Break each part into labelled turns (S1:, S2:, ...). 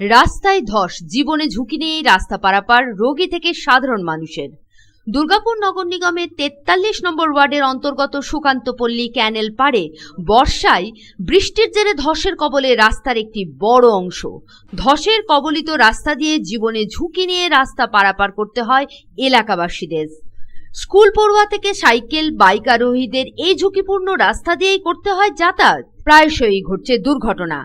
S1: রাস্তায় ধস, জীবনে ঝুঁকি নিয়েই রাস্তা পারাপার, রোগী থেকে সাধারণ মানুষের। দুর্গাপুর নগর নিগমের তেতাল্লিশ নম্বর ওয়ার্ডের অন্তর্গত সুকান্তপল্লী ক্যানেল পাড়ে বর্ষায় বৃষ্টির জেরে ধসের কবলে রাস্তার একটি বড় অংশ। ধসের কবলিত রাস্তা দিয়ে জীবনে ঝুঁকি নিয়ে রাস্তা পারাপার করতে হয় এলাকাবাসীদের। স্কুল পড়ুয়া থেকে সাইকেল বাইক আরোহীদের এই ঝুঁকিপূর্ণ রাস্তা দিয়েই করতে হয় যাতায়াত। প্রায়শই ঘটছে দুর্ঘটনা।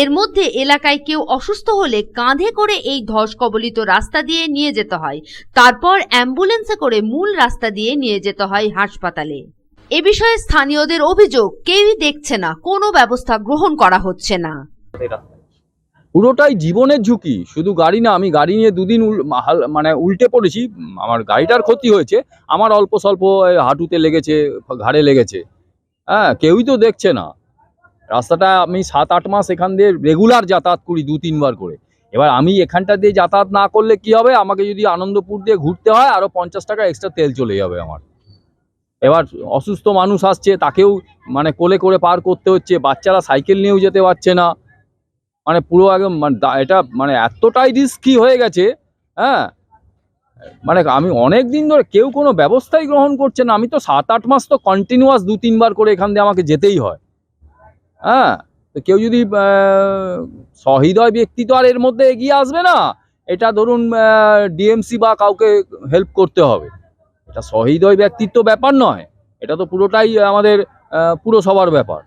S1: এর মধ্যে এলাকায় কেউ অসুস্থ হলে কাঁধে করে এই ধস কবলিত রাস্তা দিয়ে নিয়ে যেতে হয়। তারপর অ্যাম্বুলেন্সে করে মূল রাস্তা দিয়ে নিয়ে যেতে হয় হাসপাতালে। এ বিষয়ে স্থানীয়দের অভিযোগ, কেউই দেখছে না, কোনো ব্যবস্থা গ্রহণ করা হচ্ছে না।
S2: পুরোটাই জীবনের ঝুঁকি, শুধু গাড়ি না, আমি গাড়ি নিয়ে দুদিন মানে উল্টে পড়েছি, আমার গাড়িটার ক্ষতি হয়েছে, আমার অল্প স্বল্প হাঁটুতে লেগেছে, ঘাড়ে লেগেছে। হ্যাঁ কেউই তো দেখছে না। রাস্তাটা আমি সাত, আট মাস এখান দিয়ে রেগুলার যাতায়াত করি দু, তিনবার করে। এবার আমি এখানটা দিয়ে যাতায়াত না করলে কি হবে? আমাকে যদি আনন্দপুর দিয়ে ঘুরতে হয় আরও পঞ্চাশ টাকা এক্সট্রা তেল চলে যাবে আমার। এবার অসুস্থ মানুষ আসছে, তাকেও মানে কোলে করে পার করতে হচ্ছে, বাচ্চারা সাইকেল নিয়েও যেতে পারছে না। মানে পুরো একদম মানে এটা মানে এতটাই রিস্কি হয়ে গেছে হ্যাঁ? মানে আমি অনেক দিন ধরে কেউ কোনো ব্যবস্থাই গ্রহণ করছে না। আমি তো সাত, আট মাস তো কন্টিনিউয়াস দু, তিনবার করে এখান দিয়ে আমাকে যেতেই হয়। হ্যাঁ? তো কেউ যদি সহৃদয় ব্যক্তি তো আর এর মধ্যে এগিয়ে আসবে না। এটা ধরুন ডিএমসি বা কাউকে হেল্প করতে হবে। এটা সহৃদয় ব্যক্তিত্ব ব্যাপার নয়। এটা তো পুরোটাই আমাদের পুরসভার ব্যাপার।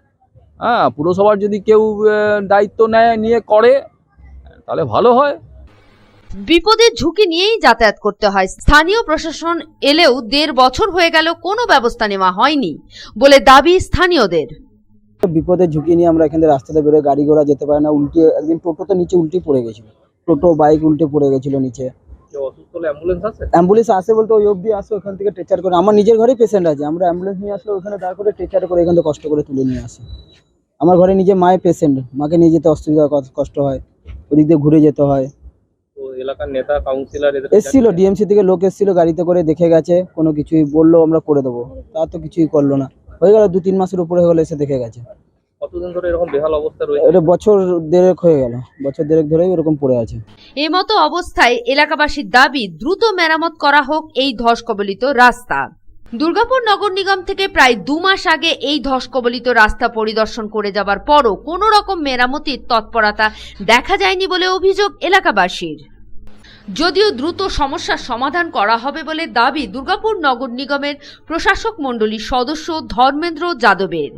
S2: হ্যাঁ পুরসভার যদি কেউ দায়িত্ব নেয়, নিয়ে করে, তাহলে ভালো হয়।
S1: বিপদের ঝুঁকি নিয়েই যাতায়াত করতে হয়। স্থানীয় প্রশাসন এলেও দেড় বছর হয়ে গেল কোনো ব্যবস্থা নেওয়া হয়নি বলে দাবি স্থানীয়দের।
S3: বিপদের ঝুঁকি নিয়ে আমরা এখান থেকে রাস্তাতে বেরোয় গাড়ি ঘোড়া যেতে পারে না উল্টে একদিন টোটো তো নিচে উল্টে পড়ে গেছিল। টোটো বাইক উল্টে পড়ে গেছিল নিচে। অ্যাম্বুলেন্স আসে? বলতে ওই অবধি আসে ওখান থেকে ট্রেচার করে। আমার নিজের ঘরেই পেশেন্ট আছে। আমরা অ্যাম্বুলেন্স নিয়ে আসলে ওখানে দাঁড় করে ট্রেচার করে এখান থেকে কষ্ট করে তুলে নিয়ে আসি। আমার ঘরে নিজে মায়ের পেশেন্ট মাকে নিয়ে যেতে অসুবিধা কষ্ট হয়। ওদিক দিয়ে ঘুরে যেতে হয়।
S4: এলাকার নেতা কাউন্সিলর
S3: এসছিল ডিএমসি থেকে লোক এসছিল গাড়িতে করে দেখে গেছে। কোনো কিছুই বলল আমরা করে দেবো। তা তো কিছুই করল না। হয়ে গেল দু তিন মাসের উপরে হয়ে গেলো এসে দেখে গেছে।
S4: কতদিন ধরে এরকম বেহাল অবস্থা রয়েছে?
S3: এটা বছর দেড়েক হয়ে গেল বছর দেড়েক ধরেই এরকম পড়ে আছে।
S1: এমতো অবস্থায় এলাকাবাসীর দাবি দ্রুত মেরামত করা হোক এই ধস কবলিত রাস্তা। দুর্গাপুর নগর নিগম থেকে প্রায় দু মাস আগে এই ধস কবলিত রাস্তা পরিদর্শন করে যাবার পরও কোনো রকম মেরামতির তৎপরতা দেখা যায়নি বলে অভিযোগ এলাকাবাসীর। যদিও দ্রুত সমস্যার সমাধান করা হবে বলে দাবি দুর্গাপুর নগর নিগমের প্রশাসক মণ্ডলীর সদস্য ধর্মেন্দ্র যাদবের।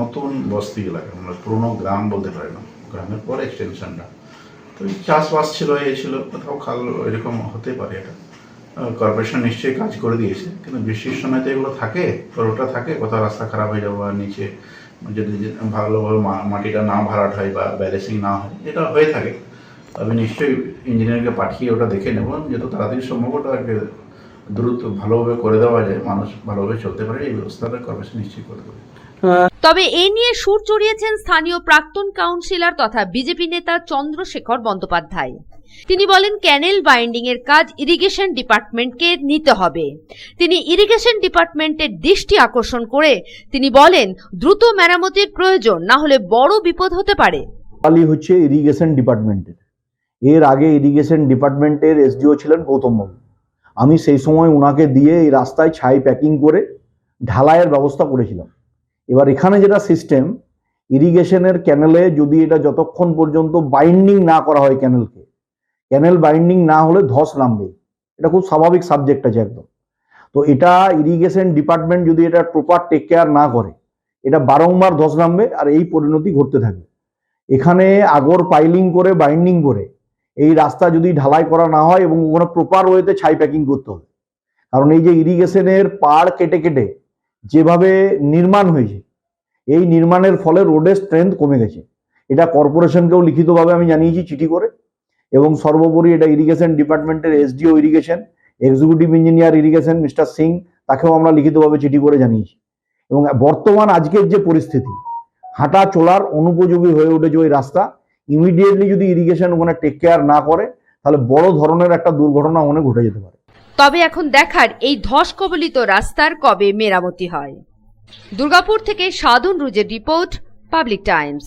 S5: নতুন বস্তি এলাকা মানে পুরোনো গ্রাম বলতে পারি না গ্রামের পর এক্সটেনশনটা তো চাষবাস ছিল এই ছিল, কোথাও খাল এরকম হতে পারে এটা। কর্পোরেশন নিশ্চয়ই কাজ করে দিয়েছে, কিন্তু বৃষ্টির সময় তো এগুলো থাকে, পুরোটা থাকে, কোথাও রাস্তা খারাপ হয়ে যাব আর নিচে যদি ভালোভাবে মাটিটা না ভরাট হয় বা ব্যালেন্সিং না হয়, এটা হয়ে থাকে। আমি নিশ্চয়ই ইঞ্জিনিয়ারকে পাঠিয়ে ওটা দেখে নেব যত তাড়াতাড়ি সম্ভব ওটাকে দ্রুত ভালোভাবে করে দেওয়া যায় মানুষ ভালোভাবে চলতে পারে এই ব্যবস্থাটা কর্পোরেশন নিশ্চয়ই করে দেবে।
S1: তবে এ নিয়ে সুর চড়িয়েছেন স্থানীয় প্রাক্তন কাউন্সিলর তথা বিজেপি নেতা চন্দ্রশেখর বন্দ্যোপাধ্যায়। তিনি বলেন ক্যানেল বাইন্ডিং এর কাজ ইরিগেশন ডিপার্টমেন্টকে নিতে হবে। তিনি ইরিগেশন ডিপার্টমেন্টের দৃষ্টি আকর্ষণ করে তিনি বলেন দ্রুত মেরামতির প্রয়োজন না হলে বড় বিপদ হতে পারে।
S6: হচ্ছে ইরিগেশন ডিপার্টমেন্টের। এর আগে ইরিগেশন ডিপার্টমেন্টের এসডিও ছিলেন গৌতম বাবু আমি সেই সময় ওনাকে দিয়ে এই রাস্তায় ছাই প্যাকিং করে ঢালাইয়ের ব্যবস্থা করেছিলাম। এবার এখানে যেটা সিস্টেম ইরিগেশনের ক্যানেলে যদি এটা যতক্ষণ পর্যন্ত বাইন্ডিং না করা হয় ক্যানেলকে ক্যানেল বাইন্ডিং না হলে ধস নামবে। এটা খুব স্বাভাবিক সাবজেক্ট আছে একদম। তো এটা ইরিগেশন ডিপার্টমেন্ট যদি এটা প্রপার টেক কেয়ার না করে, এটা বারংবার ধস নামবে আর এই পরিণতি ঘটতে থাকবে। এখানে আগর পাইলিং করে বাইন্ডিং করে এই রাস্তা যদি ঢালাই করা না হয় এবং ওখানে প্রপার ওয়েতে ছাই প্যাকিং করতে হবে। কারণ এই যে ইরিগেশনের পাড় কেটে কেটে যেভাবে নির্মাণ হয়েছে, এই নির্মাণের ফলে রোডের স্ট্রেংথ কমে গেছে। এটা কর্পোরেশনকেও লিখিতভাবে আমি জানিয়েছি চিঠি করে এবং সর্বোপরি এটা ইরিগেশন ডিপার্টমেন্টের SDO irrigation executive engineer irrigation mister Singh তাকেও আমরা লিখিতভাবে চিঠি করে জানিয়েছি। এবং বর্তমান আজকের যে পরিস্থিতি, হাঁটা চলার অনুপযোগী হয়ে উঠেছে ওই রাস্তা। ইমিডিয়েটলি যদি ইরিগেশন ওখানে টেক কেয়ার না করে, তাহলে বড় ধরনের একটা দুর্ঘটনা ওখানে ঘটে যেতে পারে।
S1: তবে এখন দেখার এই ধস কবলিত রাস্তার কবে মেরামতি হয়। দুর্গাপুর থেকে সাধন রুজের রিপোর্ট পাবলিক টাইমস